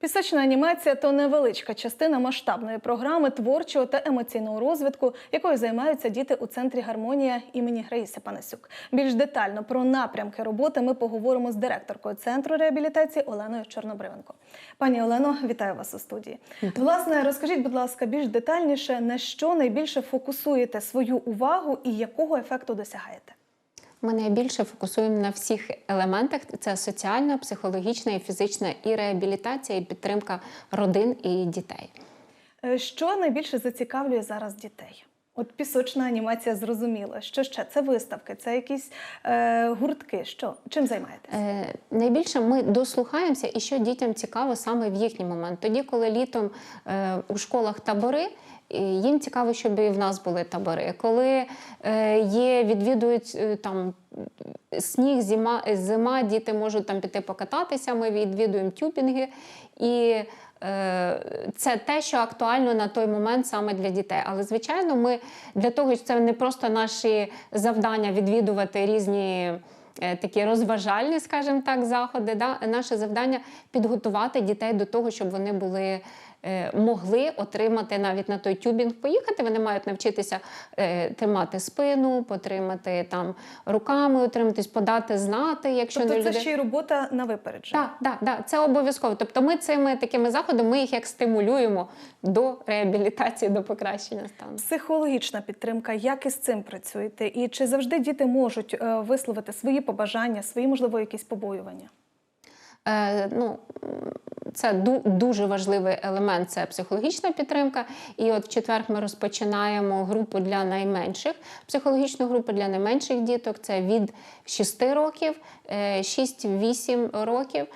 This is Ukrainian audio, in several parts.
Пісочна анімація то невеличка частина масштабної програми творчого та емоційного розвитку, якою займаються діти у центрі гармонія імені Граїси Панасюк. Більш детально про напрямки роботи ми поговоримо з директоркою центру реабілітації Оленою Чорнобривенко. Пані Олено, вітаю вас у студії. Власне, розкажіть, будь ласка, більш детальніше, на що найбільше фокусуєте свою увагу і якого ефекту досягаєте? Ми найбільше фокусуємо на всіх елементах: це соціальна, психологічна і фізична і реабілітація, і підтримка родин і дітей. Е, Що найбільше зацікавлює зараз дітей? От пісочна анімація зрозуміла. Що ще? Це виставки, це якісь е, гуртки. Що? Чим займаєтесь? Е, найбільше ми дослухаємося, і що дітям цікаво саме в їхній момент. Тоді, коли літом е, у школах табори. Їм цікаво, щоб і в нас були табори. Коли е, є, відвідують е, там сніг, зима, зима, діти можуть там піти покататися. Ми відвідуємо тюбінги. І це те, що актуально на той момент саме для дітей. Але звичайно, ми для того, що це не просто наші завдання відвідувати різні. е, Такі розважальні, скажімо так, заходи. Да? Наше завдання підготувати дітей до того, щоб вони були е, могли отримати навіть на той тюбінг поїхати. Вони мають навчитися е, тримати спину, потримати там руками, утриматись, подати знати, якщо Тобто не це люди... ще й робота на випередження. Так, так, так, це обов'язково. Тобто ми цими такими заходами ми їх як стимулюємо до реабілітації, до покращення стану. Психологічна підтримка, як із цим працюєте? І чи завжди діти можуть е, висловити свої побажання, свої, можливо, якісь побоювання? Е, ну, це дуже важливий елемент це психологічна підтримка. І от в четвер ми розпочинаємо групу для найменших. Психологічну групу для найменших діток це від 6 років, е, 6-8 років.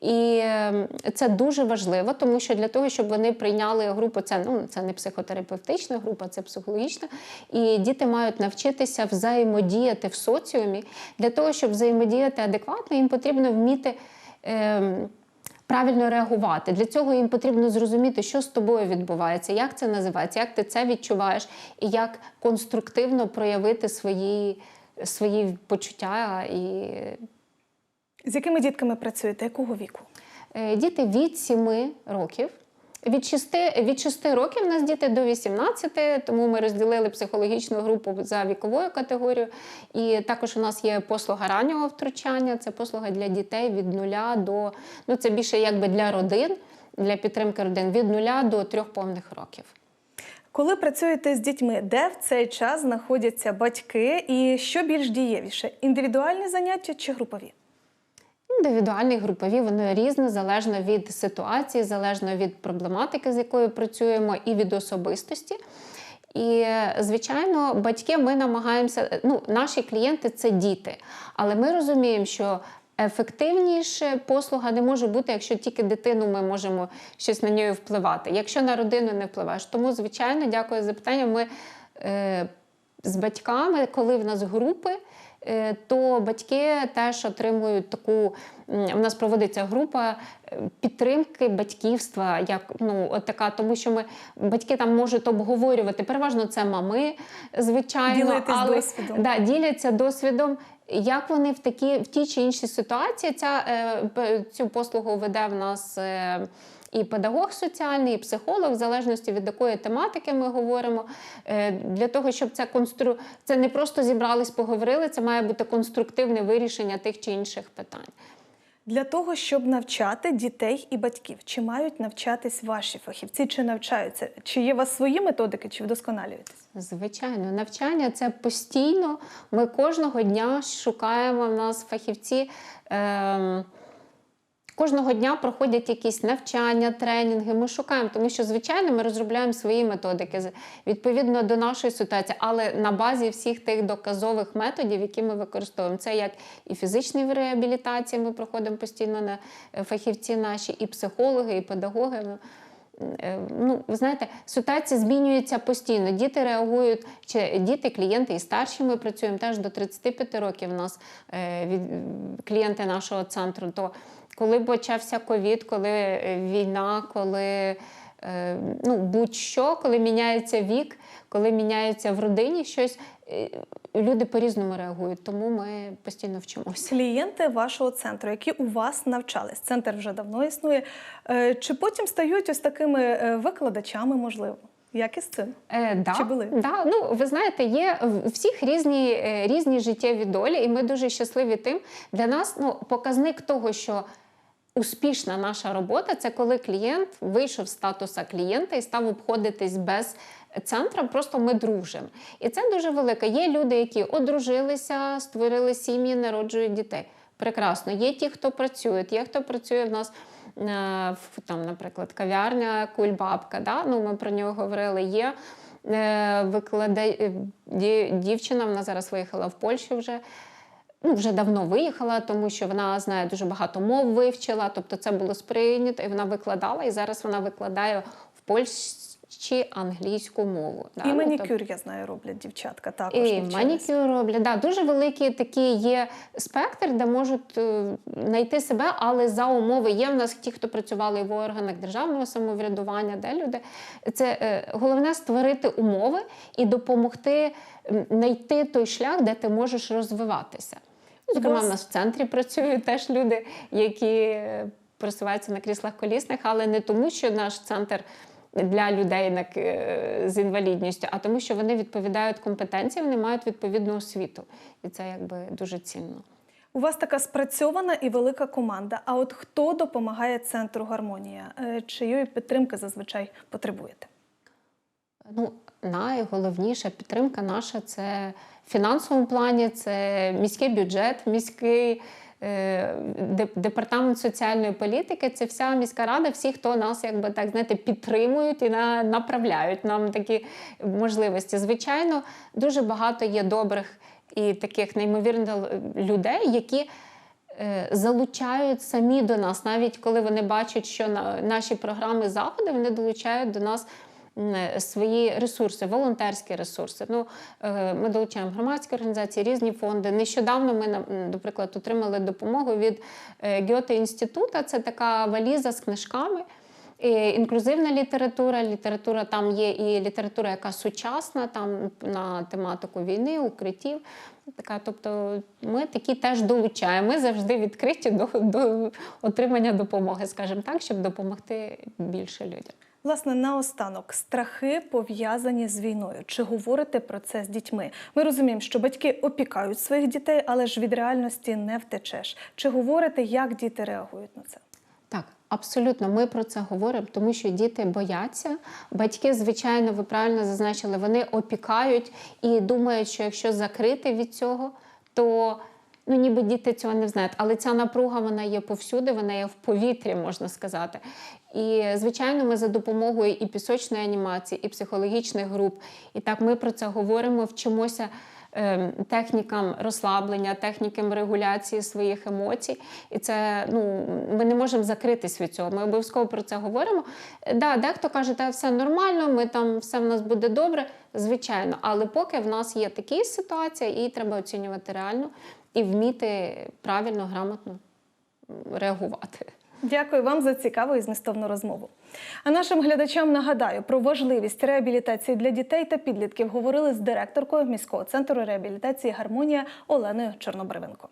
І е, це дуже важливо, тому що для того, щоб вони прийняли групу, це ну це не психотерапевтична група, це психологічна. І діти мають навчитися взаємодіяти в соціумі. Для того, щоб взаємодіяти адекватно, їм потрібно вміти. Е, Правильно реагувати. Для цього їм потрібно зрозуміти, що з тобою відбувається, як це називається, як ти це відчуваєш, і як конструктивно проявити свої, свої почуття і З якими дітками працюєте? Якого віку? Е, Діти від 7 років. Від 6, від 6 років у нас діти до 18, тому ми розділили психологічну групу за віковою категорією. І також у нас є послуга раннього втручання. Це послуга для дітей від 0 до ну це більше якби для родин, для підтримки родин від 0 до 3 повних років. Коли працюєте з дітьми, де в цей час знаходяться батьки, і що більш дієвіше індивідуальні заняття чи групові? Індивідуальні, групові, вони різні, залежно від ситуації, залежно від проблематики, з якою працюємо, і від особистості. І, звичайно, батьки ми намагаємося, ну, наші клієнти це діти, але ми розуміємо, що ефективніше послуга не може бути, якщо тільки дитину ми можемо щось на неї впливати. Якщо на родину не впливаєш. Тому, звичайно, дякую за питання. Ми е, з батьками, коли в нас групи. Е, То батьки теж отримують таку. У нас проводиться група е, підтримки батьківства, як ну от така, тому що ми батьки там можуть обговорювати. Переважно це мами, звичайно, Ділитись але досвідом. Да, діляться досвідом. Як вони в такі в тій чи іншій ситуації ця е, цю послугу веде в нас і педагог соціальний, і психолог, в залежності від якої тематики ми говоримо. Е, для того, щоб це констру... це не просто зібрались, поговорили, це має бути конструктивне вирішення тих чи інших питань. Для того, щоб навчати дітей і батьків, чи мають навчатись ваші фахівці, чи навчаються? Чи є у вас свої методики, чи вдосконалюєтесь? Звичайно, навчання це постійно. Ми кожного дня шукаємо в нас фахівці. Ем, Кожного дня проходять якісь навчання, тренінги. Ми шукаємо, тому що, звичайно, ми розробляємо свої методики відповідно до нашої ситуації, але на базі всіх тих доказових методів, які ми використовуємо. Це як і фізичні реабілітації, ми проходимо постійно на е, фахівці наші, і психологи, і педагоги. Е, Ну, ви знаєте, ситуація змінюється постійно. Діти реагують, чи діти, клієнти і старші. Ми працюємо теж до 35 років. У нас е, від, клієнти нашого центру. То коли почався ковід, коли е, війна, коли е, ну, будь-що, коли міняється вік, коли міняється в родині щось, е, люди по-різному реагують, тому ми постійно вчимося. Клієнти вашого центру, які у вас навчались, центр вже давно існує. Чи потім стають ось такими викладачами, можливо? Як із цим? Е, да, Чи були? Да. Ну, ви знаєте, є в- у всіх різні, е, різні життєві долі, і ми дуже щасливі тим. Для нас ну, показник того, що успішна наша робота це коли клієнт вийшов з статуса клієнта і став обходитись без центра, просто ми дружимо. І це дуже велике. Є люди, які одружилися, створили сім'ї, народжують дітей. Прекрасно. Є ті, хто працюють, є хто працює в нас. е, в, Там, наприклад, кав'ярня Кульбабка, да? ну, ми про нього говорили. Є е, викладе... е, дівчина, вона зараз виїхала в Польщу вже. Ну, вже давно виїхала, тому що вона знає дуже багато мов вивчила, тобто це було сприйнято, і вона викладала, і зараз вона викладає в Польщі англійську мову. І Ну, манікюр, я знаю, роблять дівчатка. Також і навчились. манікюр роблять. Да, дуже великий такий є спектр, де можуть е, знайти себе, але за умови є в нас ті, хто працювали в органах державного самоврядування, де люди. Це е, головне створити умови і допомогти знайти той шлях, де ти можеш розвиватися. Зокрема, в нас в центрі працюють теж люди, які е, просуваються на кріслах колісних, але не тому, що наш центр для людей з інвалідністю, а тому, що вони відповідають компетенції, вони мають відповідну освіту. І це якби дуже цінно. У вас така спрацьована і велика команда. А от хто допомагає центру гармонія? Е, Чиєї підтримки зазвичай потребуєте? Ну, найголовніша підтримка наша це в фінансовому плані, це міський бюджет, міський департамент соціальної політики. Це вся міська рада, всі, хто нас якби так знаєте, підтримують і на, направляють нам такі можливості. Звичайно, дуже багато є добрих і таких неймовірних людей, які. е, Залучають самі до нас, навіть коли вони бачать, що наші програми заходи вони долучають до нас свої ресурси, волонтерські ресурси. Ну, е, ми долучаємо громадські організації, різні фонди. Нещодавно ми, на- наприклад, отримали допомогу від Гьоте інститута. Це така валіза з книжками. І інклюзивна література, література там є і література, яка сучасна, там на тематику війни, укриттів. Така, тобто ми такі теж долучаємо. Ми завжди відкриті до, до отримання допомоги, скажімо так, щоб допомогти більше людям. Власне, наостанок страхи пов'язані з війною. Чи говорите про це з дітьми? Ми розуміємо, що батьки опікають своїх дітей, але ж від реальності не втечеш. Чи говорите, як діти реагують на це? Так, абсолютно, ми про це говоримо, тому що діти бояться. Батьки, звичайно, ви правильно зазначили, вони опікають і думають, що якщо закрити від цього, то ну ніби діти цього не знають. Але ця напруга вона є повсюди, вона є в повітрі, можна сказати. І звичайно, ми за допомогою і пісочної анімації, і психологічних груп, і так ми про це говоримо, вчимося технікам розслаблення, технікам регуляції своїх емоцій. І це ну ми не можемо закритись від цього. Ми обов'язково про це говоримо. Да, дехто каже, та все нормально, ми там все в нас буде добре. Звичайно, але поки в нас є такі ситуації, її треба оцінювати реально і вміти правильно, грамотно реагувати. Дякую вам за цікаву і змістовну розмову. А нашим глядачам нагадаю про важливість реабілітації для дітей та підлітків говорили з директоркою міського центру реабілітації Гармонія Оленою Чорнобривенко.